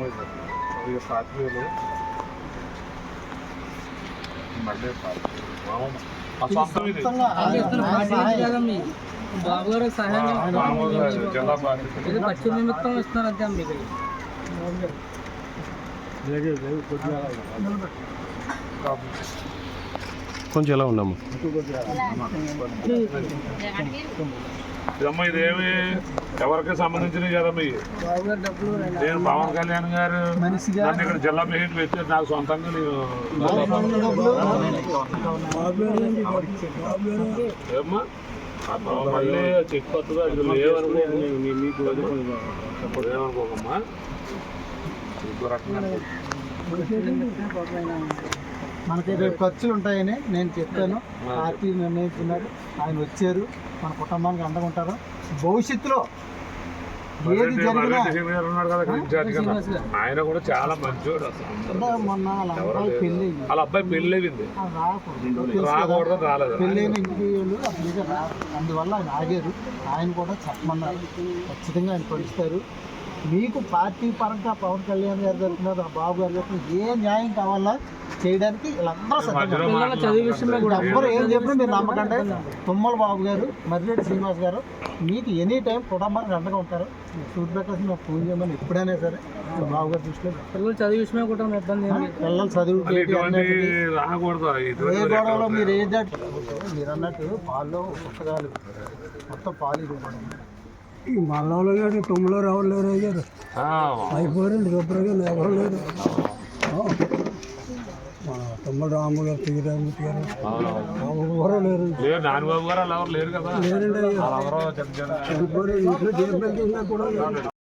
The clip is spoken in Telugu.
ఇక పాతి వేలు మళ్ళీ బాబు గారు సహాయం నిమిత్తం ఇస్తున్నారు అంతే మీకు కొంచెం ఎలా ఉన్నాము ఇదమ్మా ఇదేమి ఎవరికి సంబంధించినవి కదమ్మా నేను పవన్ కళ్యాణ్ గారు నన్ను ఇక్కడ జిల్లా మెయిన్ పెట్టారు నాకు సొంతంగా నేను ఏమ్మా? మళ్ళీ చెక్ కొత్తగా ఇది ఏమనుకోకమ్మా? ఇంకో రకంగా మనకి రేపు ఖర్చులు ఉంటాయని నేను చెప్పాను. పార్టీ నిర్ణయించుకున్నారు ఆయన వచ్చారు. మన కుటుంబానికి అండగా ఉంటారు. భవిష్యత్తులో ఏది జరిగినా. ఆయన కూడా చాలా మంచోడు మొన్న పెళ్ళి. వాళ్ళ అబ్బాయి పెళ్ళి అయింది రాకూడదు. రాలేదు. పెళ్ళైన ఇంటికి అందువల్ల ఆయన ఆగారు. ఆయన కూడా చెప్పమన్నారు. ఖచ్చితంగా ఆయన పరుస్తారు మీకు పార్టీ పరంగా పవన్ కళ్యాణ్ గారు జరుగుతున్నారు బాబు గారు జరుగుతున్నారు ఏ న్యాయం కావాలా చేయడానికి వీళ్ళందరూ ఎవ్వరు ఏం చెప్పినా మీరు నమ్మకండి. తుమ్మల బాబు గారు మర్రెడ్డి శ్రీనివాస్ గారు మీకు ఎనీ టైం కుటుంబానికి అండగా ఉంటారు. ఫీడ్బ్యాక్ వచ్చి నాకు ఫోన్ చేయమని ఎప్పుడైనా సరే బాబు గారు దృష్టిలో. పిల్లల చదువు విషయమే కూడా ఇబ్బంది పిల్లలు చదువు ఏ గొడవలో మీరు ఏ దాటి మీరు అన్నట్టు పాల్లో పుస్తకాలు మొత్తం పాలు ఇవ్వడం ఈ మల్లంలో కానీ తొమ్మిదిలో ఎవరు లేరు అయ్యారు శుభ్రంగా ఎవరు లేరు ఆ. మన తమ్ముడు రాము గారు తీరామూర్తి గారు ఎవరు లేరు గారు ఎవరు లేరండి ఇంట్లో జైలు కూడా